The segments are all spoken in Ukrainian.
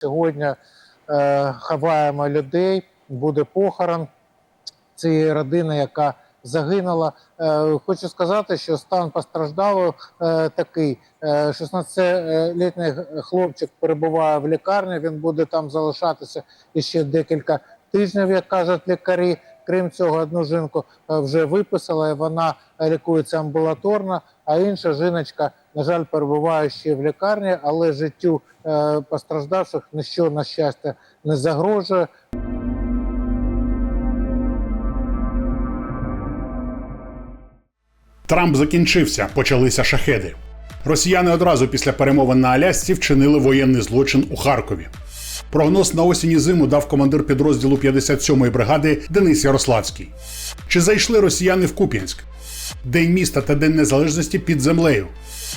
Сьогодні е, ховаємо людей, буде похорон цієї родини, яка загинула. Е, хочу сказати, що стан постраждалого е, такий. Е, 16-літній хлопчик перебуває в лікарні. Він буде там залишатися іще декілька тижнів, як кажуть лікарі. Крім цього, одну жінку е, вже виписала, і вона лікується амбулаторно. А інша жіночка, на жаль, перебуває ще в лікарні, але життю е, постраждавших ніщо на щастя не загрожує. Трамп закінчився, почалися шахеди. Росіяни одразу після перемовин на Алясці вчинили воєнний злочин у Харкові. Прогноз на осінь і зиму дав командир підрозділу 57-ї бригади Денис Ярославський. Чи зайшли росіяни в Куп'янськ? День міста та День Незалежності під землею.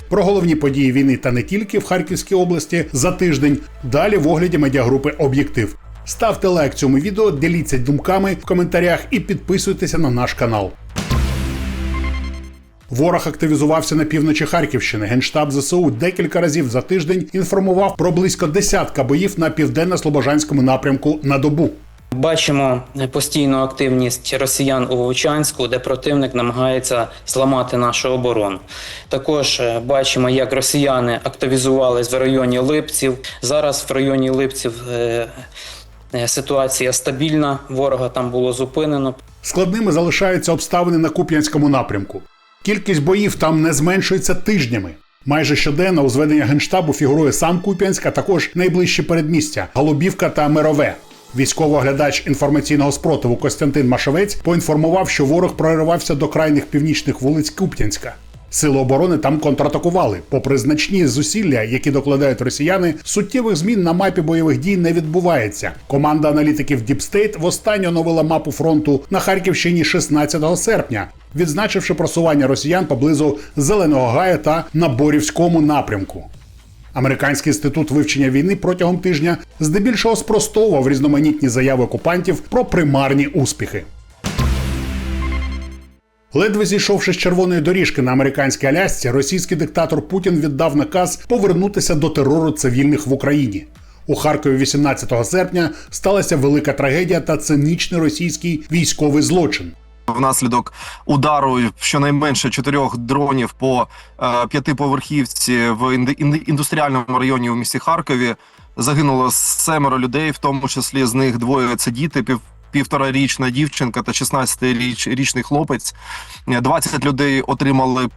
Про головні події війни та не тільки в Харківській області за тиждень. Далі в огляді медіагрупи Об'єктив. Ставте лайк цьому відео, діліться думками в коментарях і підписуйтеся на наш канал. Ворог активізувався на півночі Харківщини. Генштаб ЗСУ декілька разів за тиждень інформував про близько десятка боїв на південно-слобожанському напрямку на добу. Бачимо постійну активність росіян у Вовчанську, де противник намагається зламати нашу оборону. Також е, бачимо, як росіяни активізувались в районі Липців. Зараз в районі Липців е, е, ситуація стабільна. Ворога там було зупинено. Складними залишаються обставини на Куп'янському напрямку. Кількість боїв там не зменшується тижнями. Майже щоденно у зведення генштабу фігурує сам Куп'янськ, а також найближчі передмістя Голубівка та Мирове. Військовий оглядач інформаційного спротиву Костянтин Машовець поінформував, що ворог проривався до крайніх північних вулиць Куп'янська. Сили оборони там контратакували. Попри значні зусилля, які докладають росіяни, суттєвих змін на мапі бойових дій не відбувається. Команда аналітиків State востаннє оновила мапу фронту на Харківщині 16 серпня, відзначивши просування росіян поблизу Зеленого Гая та на Борівському напрямку. Американський інститут вивчення війни протягом тижня здебільшого спростовував різноманітні заяви окупантів про примарні успіхи. Ледве зійшовши з червоної доріжки на американській Алясці, російський диктатор Путін віддав наказ повернутися до терору цивільних в Україні. У Харкові 18 серпня сталася велика трагедія та цинічний російський військовий злочин. Внаслідок удару щонайменше чотирьох дронів по е, п'ятиповерхівці в індустріальному районі у місті Харкові загинуло семеро людей, в тому числі з них двоє це діти, пів. Півторарічна дівчинка та 16-річний хлопець. Е, 20 людей отримали е,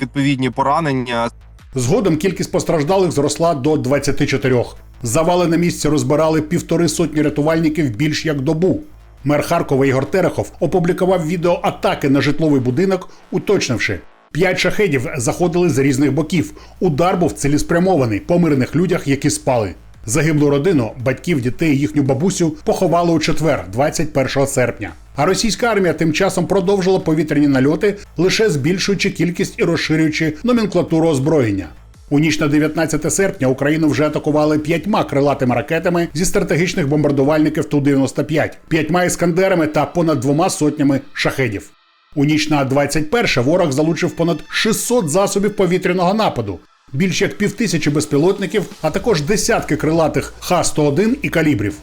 відповідні поранення. Згодом кількість постраждалих зросла до 24. Завали на місці розбирали півтори сотні рятувальників більш як добу. Мер Харкова Ігор Терехов опублікував відео атаки на житловий будинок, уточнивши. П'ять шахедів заходили з різних боків. Удар був цілеспрямований по мирних людях, які спали. Загиблу родину, батьків, дітей, їхню бабусю поховали у четвер, 21 серпня. А російська армія тим часом продовжила повітряні нальоти, лише збільшуючи кількість і розширюючи номенклатуру озброєння. У ніч на 19 серпня Україну вже атакували п'ятьма крилатими ракетами зі стратегічних бомбардувальників Ту-95, п'ятьма іскандерами та понад двома сотнями шахедів. У ніч на 21 ворог залучив понад 600 засобів повітряного нападу, більш як півтисячі безпілотників, а також десятки крилатих Х-101 і калібрів.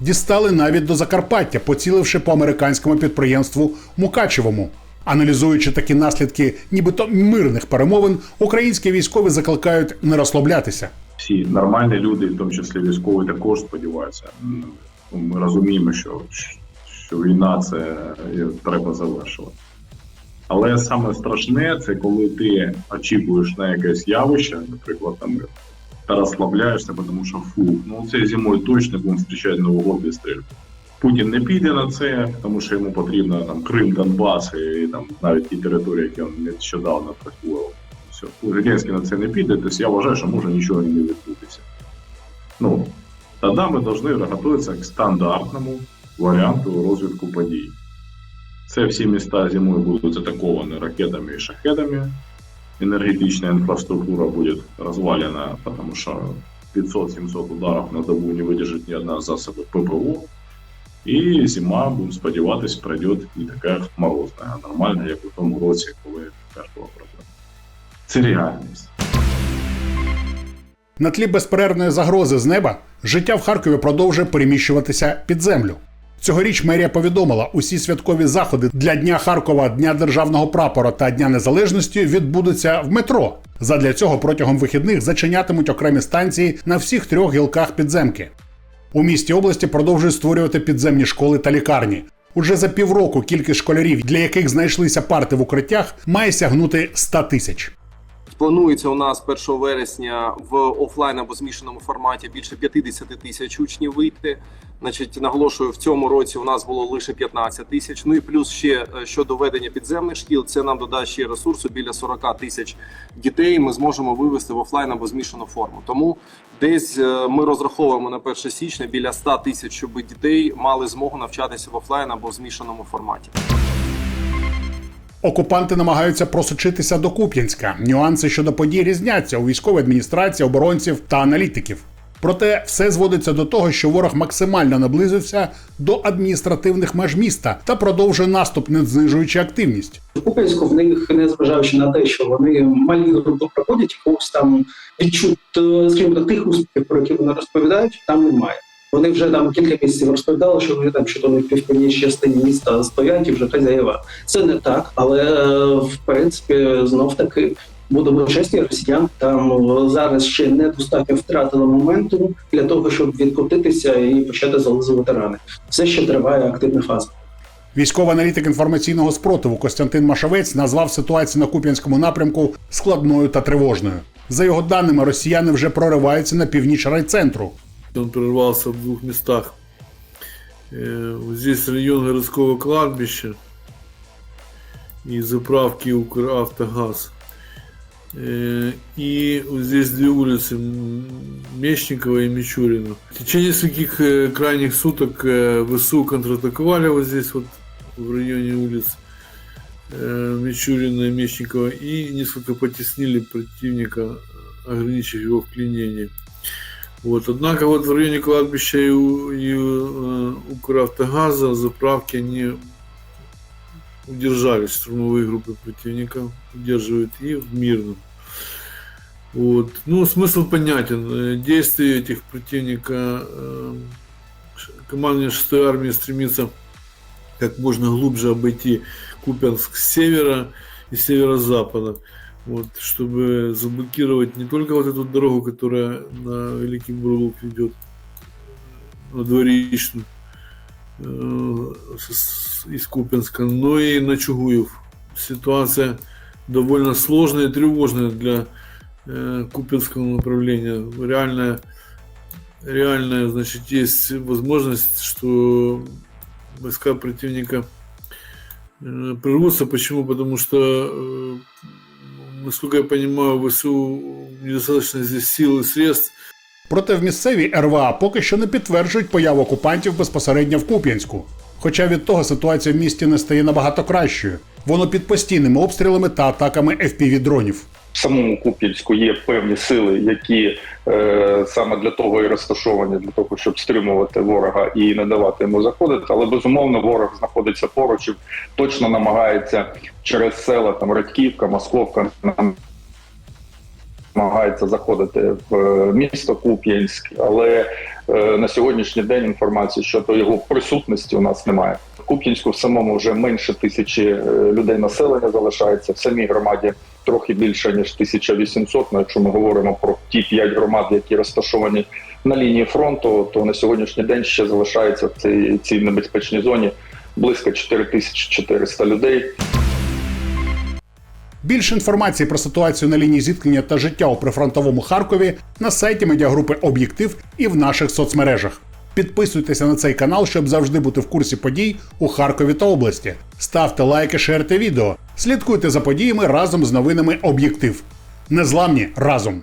Дістали навіть до Закарпаття, поціливши по американському підприємству Мукачевому. Аналізуючи такі наслідки, нібито мирних перемовин, українські військові закликають не розслаблятися. всі нормальні люди, в тому числі військові, також сподіваються. Ми розуміємо, що, що війна це е, треба завершувати. Але саме страшне це коли ти очікуєш на якесь явище, наприклад, там та розслабляєшся, тому що фу, ну це зимою точно будемо зустрічати без стрільби. Путін не піде на це, тому що йому потрібно там Крим, Донбас і там навіть ті території, які він нещодавно приховував. Все, Зеленський на це не піде, тобто я вважаю, що може нічого не відбутися. Ну, тоді ми повинні готуватися к стандартному варіанту розвитку подій. Це всі міста зимою будуть атаковані ракетами і шахедами. Енергетична інфраструктура буде розвалена, тому що 500-700 ударів на добу не видержить ні одна з засобів ППО. І зима, будемо сподіватися, пройде не така морозна, а нормальна, як у тому році, коли теж проблема. Це реальність. На тлі безперервної загрози з неба життя в Харкові продовжує переміщуватися під землю. Цьогоріч мерія повідомила, усі святкові заходи для Дня Харкова, Дня державного прапора та Дня Незалежності відбудуться в метро. Задля цього протягом вихідних зачинятимуть окремі станції на всіх трьох гілках підземки. У місті області продовжують створювати підземні школи та лікарні. Уже за півроку кількість школярів, для яких знайшлися парти в укриттях, має сягнути 100 тисяч. Планується у нас 1 вересня в офлайн або змішаному форматі більше 50 тисяч учнів вийти. Значить, наголошую, в цьому році у нас було лише 15 тисяч. Ну і плюс ще е, щодо ведення підземних шкіл, це нам додасть ще ресурсу біля 40 тисяч дітей. Ми зможемо вивести в офлайн або змішану форму. Тому десь е, ми розраховуємо на 1 січня біля 100 тисяч, щоб дітей мали змогу навчатися в офлайн або в змішаному форматі. Окупанти намагаються просочитися до Куп'янська. Нюанси щодо подій різняться у військовій адміністрації, оборонців та аналітиків. Проте все зводиться до того, що ворог максимально наблизився до адміністративних меж міста та продовжує наступ, не знижуючи активність. Куп'янську в них, незважаючи на те, що вони малі групи проходять, якогось там відчут, е, тих успіхів, про які вони розповідають, там немає. Вони вже там кілька місяців розповідали, що вони там щодо в північній частині міста стоять і вже та заява. Це не так, але е, в принципі знов таки. Будемо чесні, росіян там е, зараз ще недостатньо втратили моменту для того, щоб відкотитися і почати зализувати рани. Все ще триває активна фаза. Військовий аналітик інформаційного спротиву Костянтин Машавець назвав ситуацію на Куп'янському напрямку складною та тривожною. За його даними, росіяни вже прориваються на північ райцентру. Он прорвался в двух местах. Э, вот Здесь район городского кладбища и заправки Укравтогаз. Э, И здесь две улицы Мечникова и Мичурина. В течение нескольких э, крайних суток ВСУ контратаковали вот здесь вот в районе улиц Мичурина и Мечникова и несколько потеснили противника, ограничив его в пленении. Вот. Однако вот в районе кладбища и, у- и э, Укравтогаза заправки они удержались, штурмовые группы противника удерживают и в Мирном. Вот. Ну, смысл понятен. Э, Действия этих противника э, командование 6 армии стремится как можно глубже обойти Купянск с севера и северо-запада вот, чтобы заблокировать не только вот эту дорогу, которая на Великий Бурлук ведет, на Дворичную, э, из Купенска, но и на Чугуев. Ситуация довольно сложная и тревожная для э, Купенского направления. Реальная, реальная, значит, есть возможность, что войска противника э, прорвутся. Почему? Потому что э, насколько я понимаю, ВСУ недостаточно здесь сил и средств. Проте в місцевій РВА поки що не підтверджують появу окупантів безпосередньо в Куп'янську. Хоча від того ситуація в місті не стає набагато кращою. Воно під постійними обстрілами та атаками FPV-дронів. Самому Куп'янську є певні сили, які е, саме для того і розташовані, для того, щоб стримувати ворога і не давати йому заходити. Але безумовно ворог знаходиться поруч і точно намагається через села там Радьківка, Московка намагається заходити в е, місто Куп'янськ, але е, на сьогоднішній день інформації щодо його присутності у нас немає. В Куп'янську в самому вже менше тисячі е, людей населення залишається в самій громаді. Трохи більше ніж 1800, Ну, якщо ми говоримо про ті п'ять громад, які розташовані на лінії фронту, то на сьогоднішній день ще залишається в цій, цій небезпечній зоні близько 4400 людей. Більше інформації про ситуацію на лінії зіткнення та життя у прифронтовому Харкові на сайті медіагрупи Об'єктив і в наших соцмережах. Підписуйтеся на цей канал, щоб завжди бути в курсі подій у Харкові та області. Ставте лайки, шерте відео. Слідкуйте за подіями разом з новинами Об'єктив. Незламні разом!